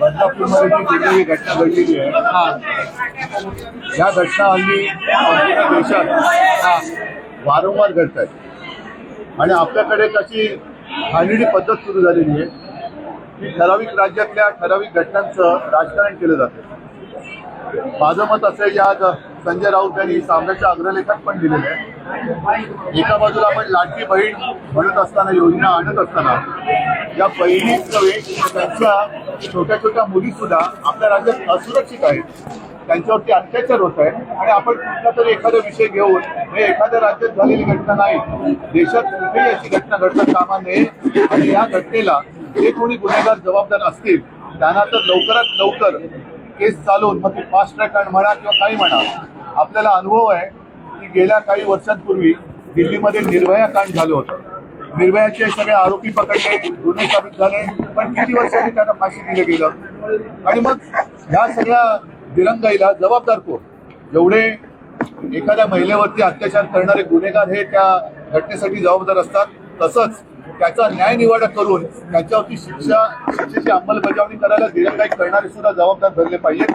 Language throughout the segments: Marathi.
बदलापूरमध्ये जी घटना घडलेली आहे. या घटना हल्ली देशात वारंवार घडत आहेत आणि आपल्याकडे कशी घाणेरडी पद्धत सुरू झालेली आहे की ठराविक राज्यातल्या ठराविक घटनांचं राजकारण केलं जातं. माझं मत असं आहे की आज संजय राऊत यांनी सामन्याच्या अग्रलेखात पण दिलेलं आहे. एका बाजूला आपण लाडकी बहीण म्हणत असताना योजना आणत असताना या बहिणीच नव्हे तर त्यांच्या छोट्या छोट्या मुली सुद्धा आपल्या राज्यात असुरक्षित आहेत. त्यांच्यावरती अत्याचार होत आहे आणि आपण कुठला तरी एखादा विषय घेऊन हे एखाद्या राज्यात झालेली घटना नाही देशात कुठेही अशी घटना घडता कामा नये आणि या घटनेला जे कोणी गुन्हेगार जबाबदार असतील त्यांना तर लवकरात लवकर केस चालवून मग ती फास्ट ट्रॅक म्हणा किंवा काही म्हणा आपल्याला अनुभव आहे की गेल्या काही वर्षांपूर्वी दिल्लीमध्ये निर्भया कांड झालं होतं. निर्भयाचे सगळे आरोपी पकडले गुन्हे साबित झाले पण किती वर्षांनी त्यांना फाशी दिलं गेलं? आणि मग ह्या सगळ्या दिरंगाईला जबाबदार कोण? जेवढे एखाद्या महिलेवरती अत्याचार करणारे गुन्हेगार हे त्या घटनेसाठी जबाबदार असतात. तसंच त्याचा न्याय निवाडा करून त्याच्यावरती शिक्षा शिक्षेची अंमलबजावणी करायला दिरंगाई करणारे सुद्धा जबाबदार धरले पाहिजेत.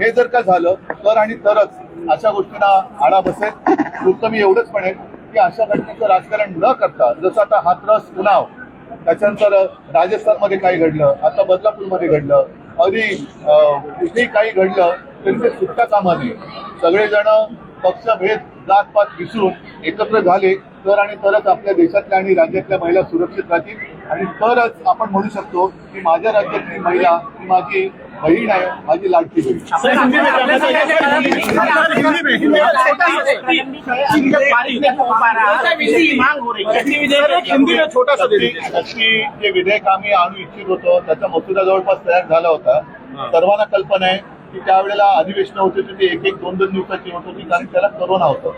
हे जर का झालं तर आणि तरच अशा गोष्टींना आळा बसेल. उत्तम मी एवढंच म्हणेन. की अशा घटनेचं राजकारण न करता जसं आता हातरस उन्हाव त्याच्यानंतर राजस्थानमध्ये काही घडलं आता बदलापूरमध्ये घडलं अगदी अं, कुठेही काही घडलं तरी ते सुट्टा कामा नये सगळेजण पक्षभेद जातपात विसरून एकत्र झाले तर आणि तरच आपल्या देशातल्या आणि राज्यातल्या महिला सुरक्षित राहतील. आणि तरच आपण म्हणू शकतो की माझ्या राज्यातली महिला ही माझी बहीण आहे माझी लाडकी बहीण. छोटा हो हो है जे विधेयक आम्ही आणू इच्छित होतो त्याचा मसुदा जवळपास तयार झाला होता. सर्वांना कल्पना आहे की त्यावेळेला अधिवेशन होते ते एक एक दोन दोन दिवसाची होत होती कारण त्याला करोना होतं.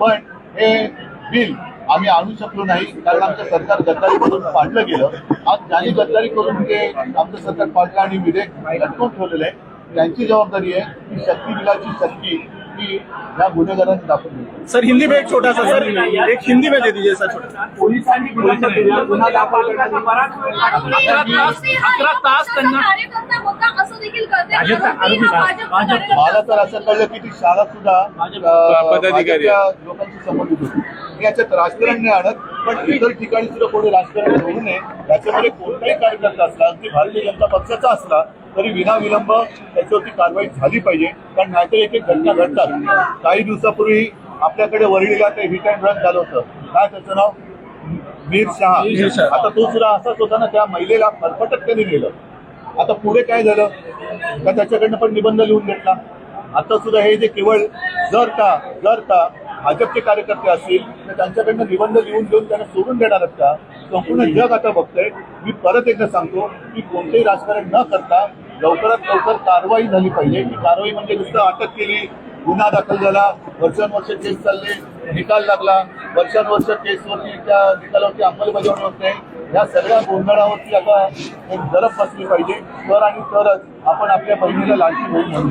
पण हे बिल आम्ही आणू शकलो नाही कारण आमचं सरकार गद्दारी करून पाडलं गेलं. आज ज्यांनी गद्दारी करून ते आमचं सरकार पाडलं आणि विधेयक लटकवून ठेवलेलं आहे त्यांची जबाबदारी आहे की शक्ती बिलाची शक्ती ही या गुन्हेगारांनी दाखवली सर हिंदी में एक छोटा सा सर. एक हिंदी में दे दीजिए सर. छोटा पोलिसांनी गुन्हा दाखल. अकरा तास त्यांना होता असं देखील मला तर असं कळलं की ती शाळा सुद्धा पदाधिकारी संबंधित होती. मी याच्यात राजकारण नाही आणत पण इतर ठिकाणी सुद्धा कोणी राजकारण होऊ नये याच्यामध्ये कोणताही कार्यकर्ता असला अगदी भारतीय जनता पक्षाचा असला तरी विनाविलंब त्याच्यावरती कारवाई झाली पाहिजे कारण नाहीतर एक एक घटना घडतात. काही दिवसापूर्वी आपल्याकडे वरळीला ते हिट अँड रन झालं होतं. काय त्याचं नाव? मीर शहा. आता तो सुद्धा असाच होता ना त्या महिलेला फरफटत त्यांनी नेलं. आता पुढे काय झालं? का त्याच्याकडनं पण निबंध लिहून घेतला? आता सुद्धा हे जे केवळ जर का जर का भाजपचे कार्यकर्ते असतील तर त्यांच्याकडनं निबंध लिहून घेऊन त्यांना सोडून देणार आहेत का? संपूर्ण जग आता बघतंय. मी परत एकदा सांगतो की कोणतेही राजकारण न करता लवकरात लवकर कारवाई झाली पाहिजे. ही कारवाई म्हणजे नुसतं अटक केली गुन्हा दाखल झाला वर्षानुवर्ष केस चालले निकाल लागला. वर्षानुवर्ष केसवरती त्या निकालावरती अंमलबजावणी होत नाही. या सगळ्या गोंधळावरती आता एक जरब बसली पाहिजे. तर आणि तरच आपण आपल्या बहिणीला लालची बहीण